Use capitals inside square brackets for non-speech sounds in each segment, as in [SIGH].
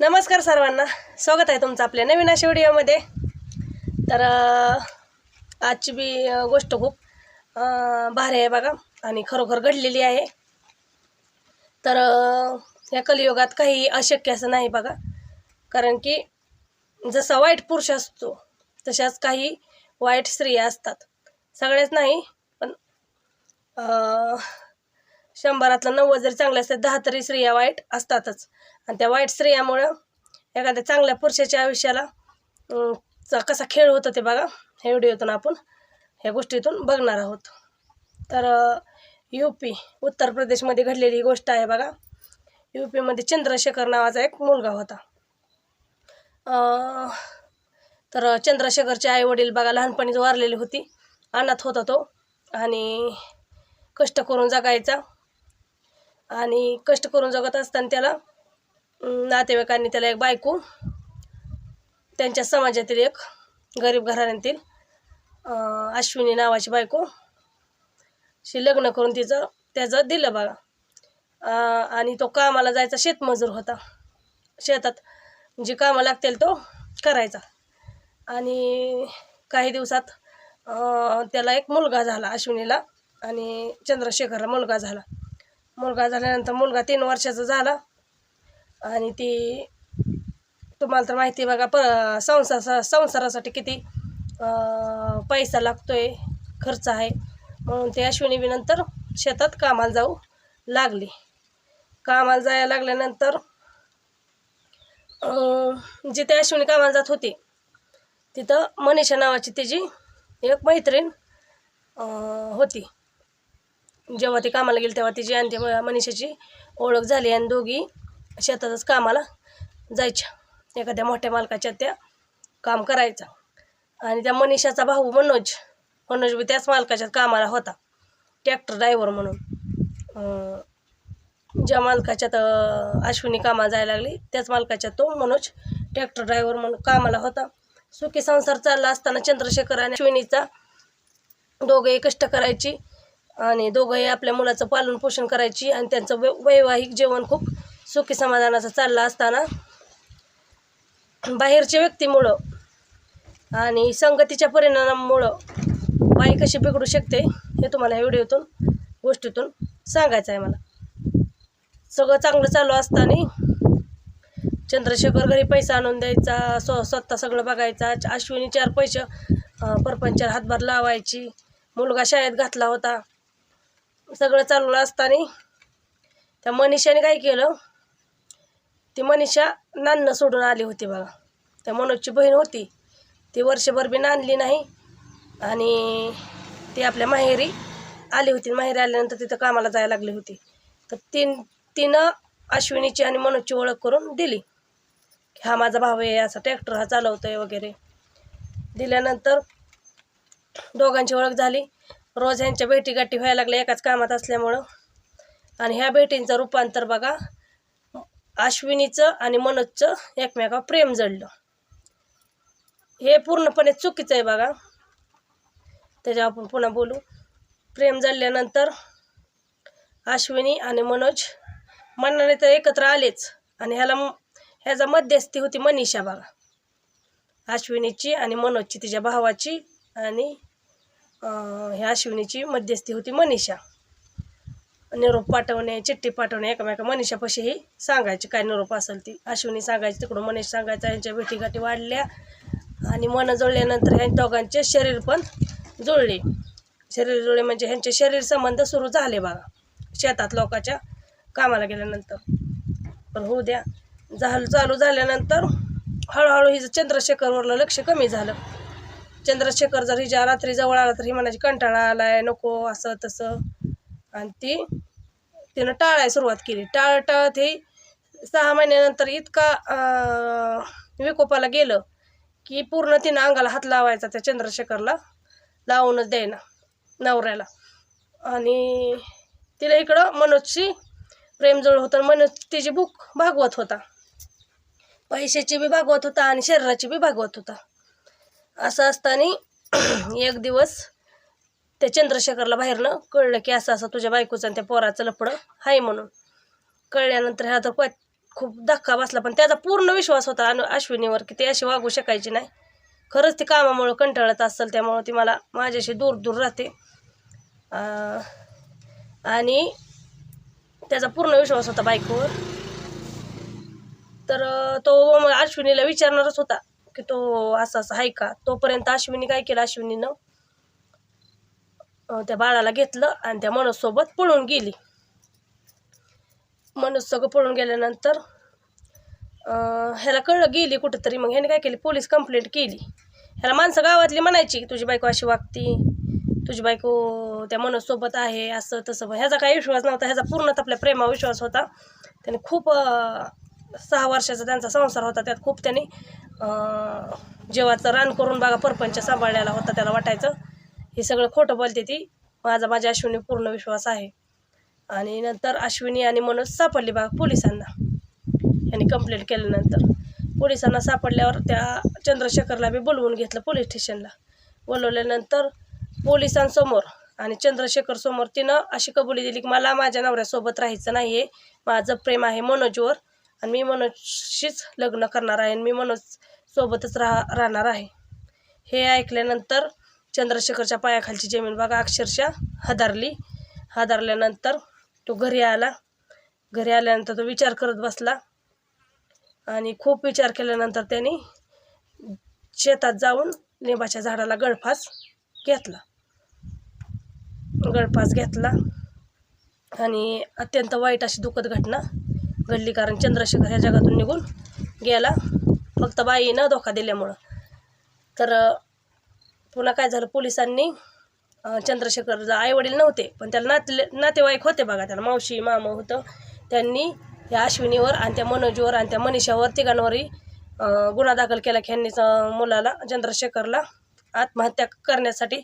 नमस्कार सर्वांना. स्वागत आहे तुमचं आपल्या नवीन अशा व्हिडिओमध्ये. तर आजची बी गोष्ट खूप भारी आहे बघा आणि खरोखर घडलेली आहे. तर या कलियुगात काही अशक्य असं नाही बघा. कारण की जसा वाईट पुरुष असतो तशाच काही वाईट स्त्रिया असतात. सगळ्याच नाही पण शंभरातलं नव्वद जरी चांगले असतात दहा तरी स्त्रिया वाईट असतातच. आणि त्या वाईट स्त्रियामुळं एखाद्या चांगल्या पुरुषाच्या आयुष्याला चा कसा खेळ होतो ते बघा. हे व्हिडिओतून आपण ह्या गोष्टीतून बघणार आहोत. तर यू पी उत्तर प्रदेशमध्ये घडलेली ही गोष्ट आहे बघा. यू पीमध्ये चंद्रशेखर नावाचा एक मुलगा होता. तर चंद्रशेखरचे आई वडील बघा लहानपणीच वारलेली होती. अनाथ होता तो. आणि कष्ट करून जगायचा. आणि कष्ट करून जगत असताना त्याला नातेवाईकांनी त्याला एक बायको त्यांच्या समाजातील एक गरीब घराण्यातील अश्विनी नावाची बायको शी लग्न करून तिचं त्याचं दिलं बघा आणि तो कामाला जायचा शेतमजूर होता. शेतात जे कामं लागतील तो करायचा. आणि काही दिवसात त्याला एक मुलगा झाला अश्विनीला आणि चंद्रशेखरला मुलगा झाला. मुलगा झाल्यानंतर मुलगा तीन वर्षाचा झाला. आणि ती तुम्हाला तर माहिती आहे बघा प संसार संसारासाठी किती पैसा पैसा लागतोय खर्च आहे. म्हणून ते अश्विनी बी नंतर शेतात कामाला जाऊ लागली. कामाला जायला लागल्यानंतर जिथे अश्विनी कामाला जात होती तिथं मनीषा नावाची तिची एक मैत्रीण होती. जेव्हा ती कामाला गेली तेव्हा तिची आणि ते मनीषाची ओळख झाली आणि दोघी शेतातच कामाला जायच्या. एखाद्या मोठ्या मालकाच्या त्या काम करायचा. आणि त्या मनीषाचा भाऊ मनोज मनोज बी त्याच मालकाच्या कामाला होता. ट्रॅक्टर ड्रायव्हर म्हणून. ज्या मालकाच्यात अश्विनी कामाला जायला लागली त्याच मालकाच्या तो मनोज ट्रॅक्टर ड्रायव्हर म्हणून कामाला होता. सुखी संसार चालला असताना चंद्रशेखर आणि अश्विनीचा दोघंही कष्ट करायची आणि दोघंही आपल्या मुलाचं पालन पोषण करायची आणि त्यांचं वै वैवाहिक जीवन खूप सुखी समाधानाचं चाललं असताना बाहेरच्या व्यक्तीमुळं आणि संगतीच्या परिणामामुळं बाई कशी बिघडू शकते हे तुम्हाला व्हिडिओतून गोष्टीतून सांगायचं आहे मला. सगळं चांगलं चालू असताना चंद्रशेखर घरी पैसा आणून द्यायचा स्व स्वतः सगळं बघायचा अश्विनी चार पैसे परपंचार हातभार लावायची मुलगा शाळेत घातला होता. सगळं चाललं असताना त्या मनीषाने काय केलं? ती मनीषा नाणं सोडून आली होती बघा. त्या मनोजची बहीण होती. ती वर्षभर बी नांदली नाही. आणि ती आपल्या माहेरी आली होती. माहेरी आल्यानंतर तिथं कामाला जायला लागली होती. तर तीन तिनं अश्विनीची आणि मनोजची ओळख करून दिली. की हा माझा भाऊ आहे असा ट्रॅक्टर हा चालवतो आहे वगैरे. दिल्यानंतर दोघांची ओळख झाली. रोज ह्यांच्या भेटीगाठी व्हायला लागल्या एकाच कामात असल्यामुळं. आणि ह्या भेटींचं रूपांतर बघा अश्विनीचं आणि मनोजचं एकमेकावर प्रेम जडलं. हे पूर्णपणे चुकीचं आहे बघा. त्याच्यावर आपण पुन्हा बोलू. प्रेम जडल्यानंतर अश्विनी आणि मनोज मनाने तर एकत्र आलेच. आणि ह्याला ह्याचा मध्यस्थी होती मनीषा बघा. अश्विनीची आणि मनोजची तिच्या भावाची आणि ह्या शिवणीची मध्यस्थी होती मनीषा. निरोप पाठवणे चिठ्ठी पाठवणे एकमेका मनीषापाशीही सांगायची काय निरोप असेल ती. अश्विनी सांगायची तिकडून मनीष सांगायचा यांच्या भेटीगाठी वाढल्या आणि मन जुळल्यानंतर ह्या दोघांचे शरीर पण जुळले. शरीर जुळले म्हणजे ह्यांचे शरीर संबंध सुरू झाले बघा. शेतात लोकांच्या कामाला गेल्यानंतर. पण होऊ द्या. झालं चालू झाल्यानंतर हळूहळू हिचं चंद्रशेखरवरलं लक्ष कमी झालं. चंद्रशेखर जर हिच्या रात्री जवळ आला तर ही म्हणायची कंटाळा आलाय नको असं तसं. आणि ती तिनं टाळायला सुरुवात केली. टाळ टाळत ही सहा महिन्यानंतर इतका विकोपाला गेलं की पूर्ण तिनं अंगाला हात लावायचा त्या चंद्रशेखरला. लावूनच द्यायना नवऱ्याला. आणि तिला इकडं मनोजची प्रेमजवळ होतं मनोज तिची भूक भागवत होता. पैशाची बी भागवत होता आणि शरीराची बी भागवत होता. असं असताना [CLEARS THROAT] एक दिवस त्या चंद्रशेखरला बाहेरनं कळलं की असं असं तुझ्या बायकोचं आणि त्या पोराचं लफडं आहे म्हणून. कळल्यानंतर ह्या तर प खूप धक्का बसला पण त्याचा पूर्ण विश्वास होता अनु अश्विनीवर की ती अशी वागू शकायची नाही. खरंच ती कामामुळं कंटाळत असेल त्यामुळं ती मला माझ्याशी दूर दूर राहते. आणि त्याचा पूर्ण विश्वास होता बायकोवर. तर तो मग अश्विनीला विचारणारच होता. की तो असं असं आहे का? तोपर्यंत अश्विनी काय केलं? अश्विनीनं त्या बाळाला घेतलं आणि त्या मनोजसोबत पळून गेली. मनोज सगळं पळून गेल्यानंतर ह्याला कळलं गेली कुठंतरी. मग ह्याने काय केली? पोलीस कंप्लेंट केली. ह्याला माणसं गावातली म्हणायची की तुझी बायको अशी वागती तुझी बायको त्या मनोजसोबत आहे असं तसं. ह्याचा काही विश्वास नव्हता. ह्याचा पूर्णच आपल्या प्रेमा विश्वास होता. त्याने खूप सहा वर्षाचा त्यांचा संसार होता. त्यात खूप त्यांनी जेवाचं रान करून बघा परपंच सांभाळलेला होता त्याला वाटायचं. हे सगळं खोटं बोलते ती. माझा माझ्या अश्विनी पूर्ण विश्वास आहे. आणि नंतर अश्विनी आणि मनोज सापडली बघा पोलिसांना. यांनी कंप्लेंट केल्यानंतर. पोलिसांना सापडल्यावर त्या चंद्रशेखरला बी बोलवून घेतलं पोलीस स्टेशनला बोलवल्यानंतर पोलिसांसमोर आणि चंद्रशेखर समोर तिनं अशी कबुली दिली की मला माझ्या नवऱ्यासोबत राहायचं नाही आहे माझं प्रेम आहे मनोजवर. आणि मी मनोजशीच लग्न करणार आहे आणि मी मनोज सोबतच राहा राहणार आहे. हे ऐकल्यानंतर चंद्रशेखरच्या पायाखालची जमीन बघा अक्षरशः हादरली. हादरल्यानंतर तो घरी आला. घरी आल्यानंतर तो विचार करत बसला आणि खूप विचार केल्यानंतर त्यांनी शेतात जाऊन लिंबाच्या झाडाला गळफास घेतला. गळफास घेतला आणि अत्यंत वाईट अशी दुःखद घटना घडली कारण चंद्रशेखर ह्या जगातून निघून गेला. फक्त बाईनं धोका दिल्यामुळं. तर पुन्हा काय झालं? पोलिसांनी अं, चंद्रशेखर नव्हते पण त्याला नातले नातेवाईक होते बघा त्याला मावशी मामा होतं. त्यांनी त्या अश्विनीवर आणि त्या मनोजवर आणि त्या मनीषावर तिघांवरही गुन्हा दाखल केला की ह्यांनी मुलाला चंद्रशेखरला आत्महत्या करण्यासाठी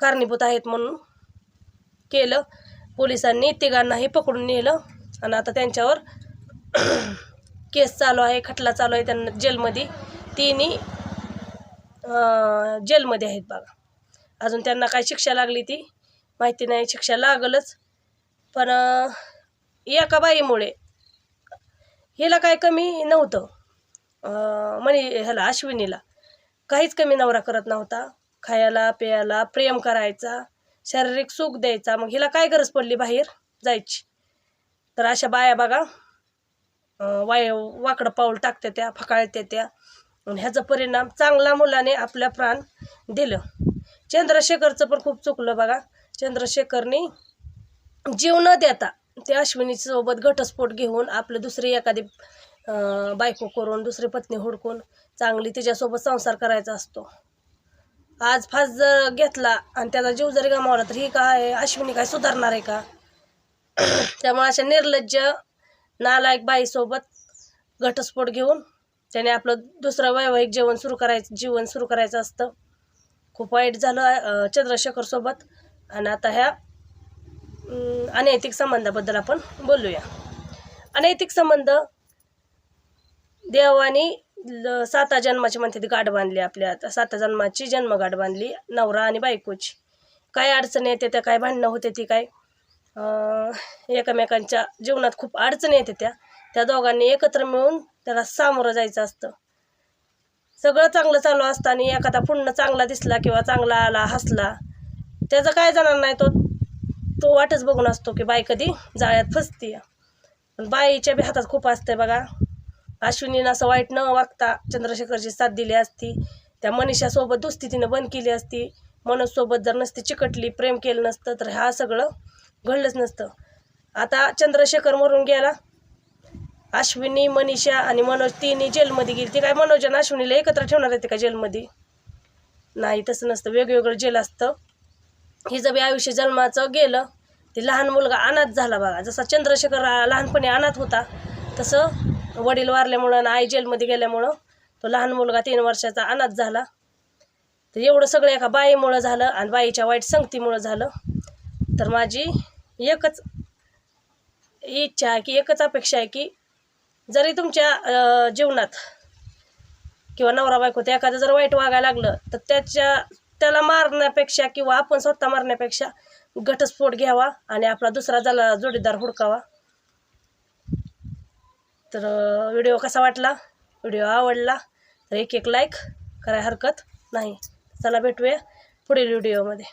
कारणीभूत आहेत म्हणून केलं. पोलिसांनी तिघांनाही पकडून नेलं. आणि आता त्यांच्यावर केस चालू आहे खटला चालू आहे त्यांना जेलमध्ये. तिन्ही जेलमध्ये आहेत बघा. अजून त्यांना काय शिक्षा लागली ती माहिती नाही शिक्षा लागलच. पण एका बाईमुळे हिला काय कमी नव्हतं. अं, म्हणे ह्याला अश्विनीला. काहीच कमी नवरा करत नव्हता. खायला प्यायला प्रेम करायचा शारीरिक सुख द्यायचा. मग हिला काय गरज पडली बाहेर जायची? तर अशा बाया बघा वाय वाकडं पाऊल टाकते त्या फकाळत्या त्या. ह्याचा परिणाम चांगला मुलाने आपल्या प्राण दिलं. चंद्रशेखरचं पण खूप चुकलं बघा. चंद्रशेखरनी जीव न देता त्या अश्विनीसोबत घटस्फोट घेऊन आपलं दुसरी एखादी बायको करून दुसरी पत्नी हुडकून चांगली तिच्यासोबत संसार करायचा असतो. आज फास जर घेतला आणि त्याचा जीव जरी गमावला तर ही काय अश्विनी काय सुधारणार आहे का? त्यामुळे अशा निर्लज्ज नालायक बाईसोबत घटस्फोट घेऊन त्याने आपलं दुसरं वैवाहिक जेवण सुरू करायचं जीवन सुरू करायचं असतं. खूप वाईट झालं चंद्रशेखरसोबत आणि आता ह्या अनैतिक संबंधाबद्दल आपण बोलूया. अनैतिक संबंध देवानी ल- साता जन्माची म्हणते ती गाठ बांधली आपल्या आता. साता जन्माची जन्मगाठ बांधली नवरा आणि बायकोची. काय अडचणी येते त्या काय भांडणं होते ती काय? एकमेकांच्या जीवनात खूप अडचणी येते त्या. त्या दोघांनी एकत्र मिळून त्याला सामोरं जायचं असतं. सगळं चांगलं चालू असतं आणि एखादा पुन्हा चांगला दिसला किंवा चांगला आला हसला त्याचं काय जाणार नाही. तो तो वाटच बघून असतो की बाई कधी जाळ्यात फसती पण बाईच्या बी हातात खूप असते बघा. अश्विनीनं असं वाईट न वागता चंद्रशेखरची साथ दिली असती. त्या मनीषासोबत दुस्ती तिनं बंद केली असती. मनोजसोबत जर नसती चिकटली प्रेम केलं नसतं तर हा सगळं घडलंच नसतं. आता चंद्रशेखर मरून गेला. अश्विनी मनीषा आणि मनोज तिन्ही जेलमध्ये गेली. ती काय मनोज आणि अश्विनीला एकत्र ठेवणार आहे का जेलमध्ये? नाही तसं नसतं. वेगवेगळं जेल असतं. हिचं बी आयुष्य जन्माचं गेलं ते लहान मुलगा अनाथ झाला बघा. जसा चंद्रशेखर लहानपणी अनाथ होता तसं वडील वारल्यामुळं आणि आई जेलमध्ये गेल्यामुळं तो लहान मुलगा तीन वर्षाचा अनाथ झाला. तर एवढं सगळं एका बाईमुळं झालं आणि बाईच्या वाईट संगतीमुळं झालं. तर माझी एकच इच्छा आहे की एकच अपेक्षा आहे की जरी तुमच्या जीवनात किंवा नवरा बायको ते एखादं जर वाईट वागायला लागलं तर त्याच्या त्याला मारण्यापेक्षा किंवा आपण स्वतः मारण्यापेक्षा घटस्फोट घ्यावा आणि आपला दुसरा जला जोडीदार हुडकावा. तर व्हिडिओ कसा वाटला? व्हिडिओ आवडला? तर एक एक लाईक करायला हरकत नाही. चला भेटूया पुढील व्हिडिओमध्ये